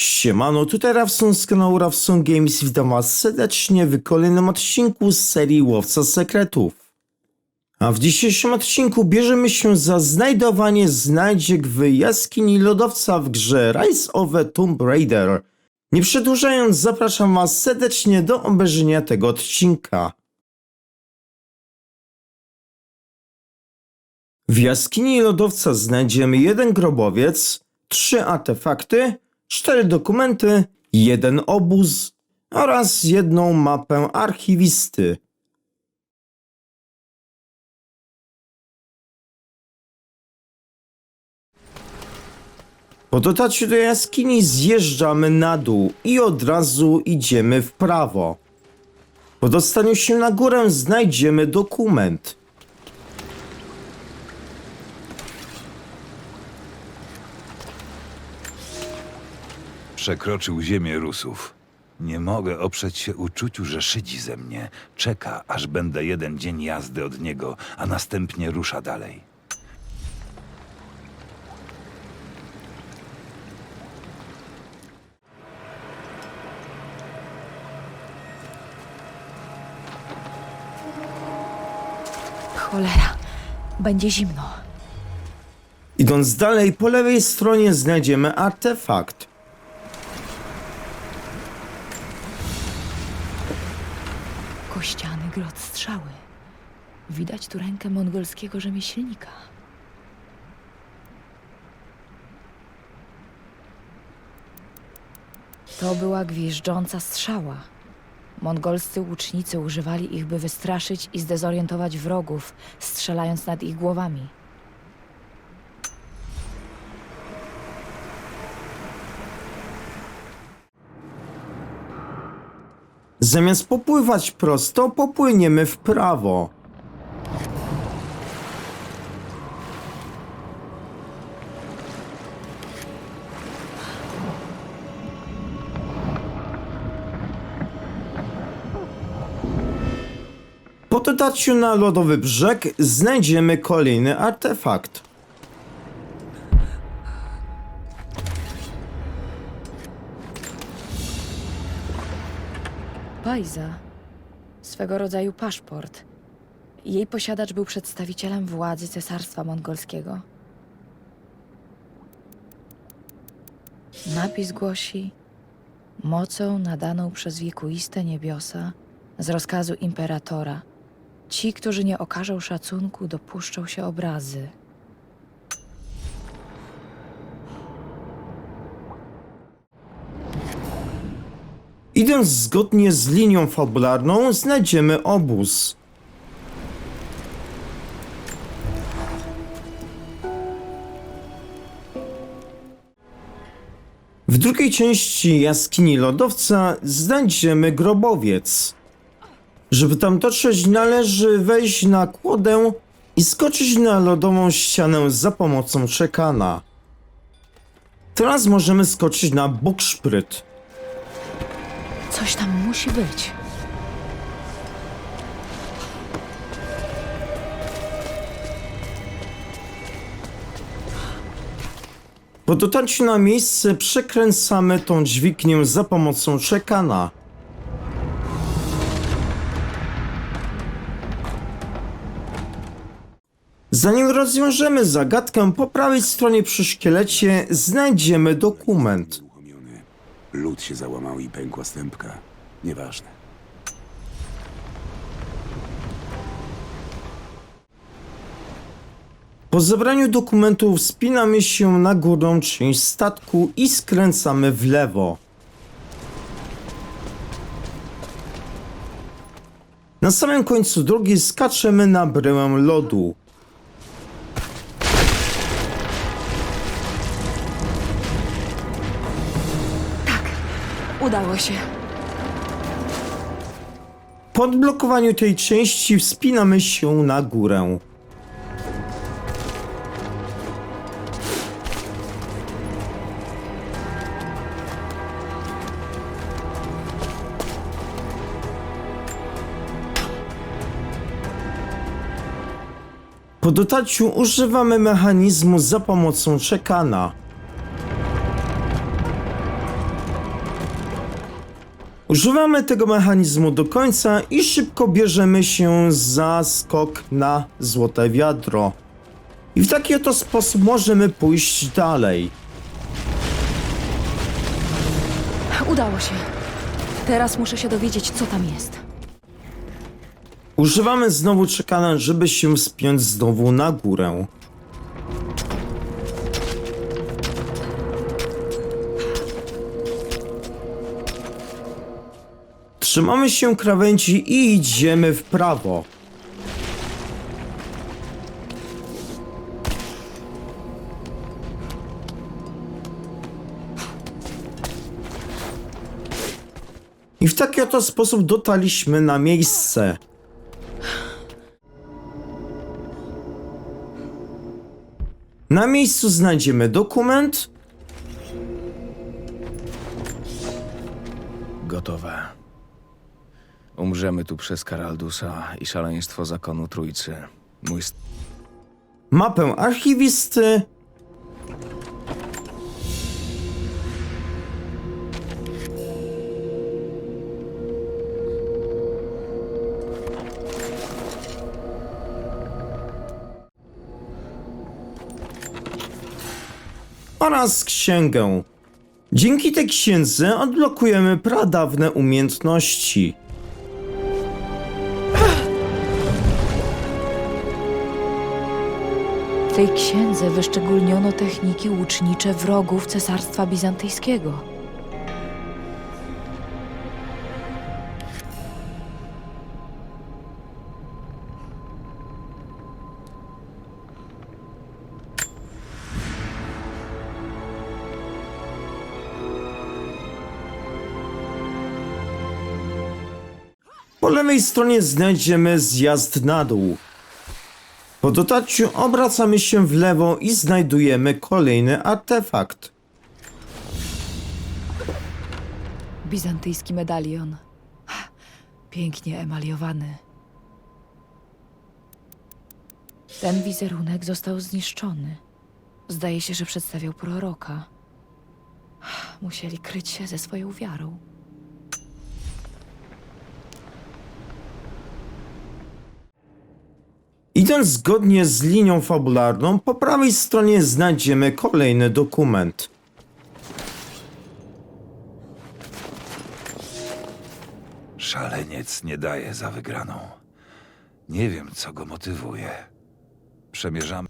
Siemano, tutaj Rawson z kanału Rawson Games. Witam was serdecznie w kolejnym odcinku z serii Łowca Sekretów. A w dzisiejszym odcinku bierzemy się za znajdowanie znajdziek w jaskini lodowca w grze Rise of Tomb Raider. Nie przedłużając, zapraszam was serdecznie do obejrzenia tego odcinka. W jaskini lodowca znajdziemy jeden grobowiec, trzy artefakty, cztery dokumenty, jeden obóz oraz jedną mapę archiwisty. Po dotarciu do jaskini zjeżdżamy na dół i od razu idziemy w prawo. Po dostaniu się na górę znajdziemy dokument. Przekroczył ziemię Rusów. Nie mogę oprzeć się uczuciu, że szydzi ze mnie. Czeka, aż będę jeden dzień jazdy od niego, a następnie rusza dalej. Cholera, będzie zimno. Idąc dalej, po lewej stronie znajdziemy artefakt. Widać tu rękę mongolskiego rzemieślnika. To była gwiżdżąca strzała. Mongolscy łucznicy używali ich, by wystraszyć i zdezorientować wrogów, strzelając nad ich głowami. Zamiast popływać prosto, popłyniemy w prawo. Po dotarciu na lodowy brzeg znajdziemy kolejny artefakt. Pajza. Swego rodzaju paszport. Jej posiadacz był przedstawicielem władzy cesarstwa mongolskiego. Napis głosi: Mocą nadaną przez wiekuiste niebiosa z rozkazu imperatora. Ci, którzy nie okażą szacunku, dopuszczą się obrazy. Idąc zgodnie z linią fabularną, znajdziemy obóz. W drugiej części jaskini lodowca znajdziemy grobowiec. Żeby tam dotrzeć, należy wejść na kłodę i skoczyć na lodową ścianę za pomocą czekana. Teraz możemy skoczyć na bukszpryt. Coś tam musi być. Po dotarciu na miejsce przekręcamy tą dźwignię za pomocą czekana. Zanim rozwiążemy zagadkę, po prawej stronie przy szkielecie znajdziemy dokument. Uruchomiony. Lód się załamał i pękła stępka. Nieważne. Po zebraniu dokumentów wspinamy się na górną część statku i skręcamy w lewo. Na samym końcu drogi skaczemy na bryłę lodu. Udało się. Po odblokowaniu tej części wspinamy się na górę. Po dotarciu używamy mechanizmu za pomocą czekana. Używamy tego mechanizmu do końca i szybko bierzemy się za skok na złote wiadro. I w taki oto sposób możemy pójść dalej. Udało się. Teraz muszę się dowiedzieć, co tam jest. Używamy znowu czekana, żeby się wspiąć znowu na górę. Trzymamy się krawędzi i idziemy w prawo. I w taki oto sposób dotarliśmy na miejsce. Na miejscu znajdziemy dokument, Gotowe. Umrzemy tu przez Karaldusa i szaleństwo zakonu Trójcy. Mój st- mapę archiwisty, oraz księgę. Dzięki tej księdze odblokujemy pradawne umiejętności. W tej księdze wyszczególniono techniki łucznicze wrogów Cesarstwa Bizantyjskiego. Po lewej stronie znajdziemy zjazd na dół. Po dotarciu obracamy się w lewo i znajdujemy kolejny artefakt. Bizantyjski medalion. Pięknie emaliowany. Ten wizerunek został zniszczony. Zdaje się, że przedstawiał proroka. Musieli kryć się ze swoją wiarą. Idąc zgodnie z linią fabularną, po prawej stronie znajdziemy kolejny dokument. Szaleniec nie daje za wygraną. Nie wiem, co go motywuje. Przemierzamy.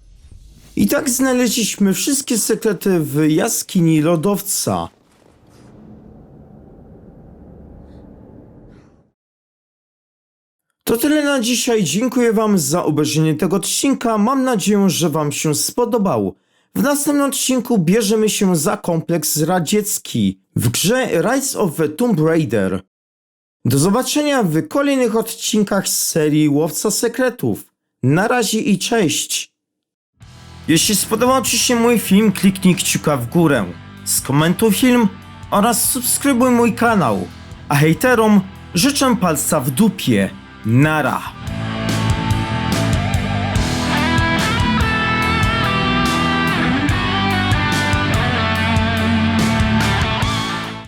I tak znaleźliśmy wszystkie sekrety w jaskini lodowca. Tyle na dzisiaj. Dziękuję Wam za obejrzenie tego odcinka. Mam nadzieję, że Wam się spodobał. W następnym odcinku bierzemy się za kompleks radziecki w grze Rise of the Tomb Raider. Do zobaczenia w kolejnych odcinkach z serii Łowca Sekretów. Na razie i cześć! Jeśli spodobał Ci się mój film, kliknij kciuka w górę, skomentuj film oraz subskrybuj mój kanał. A hejterom życzę palca w dupie. nada.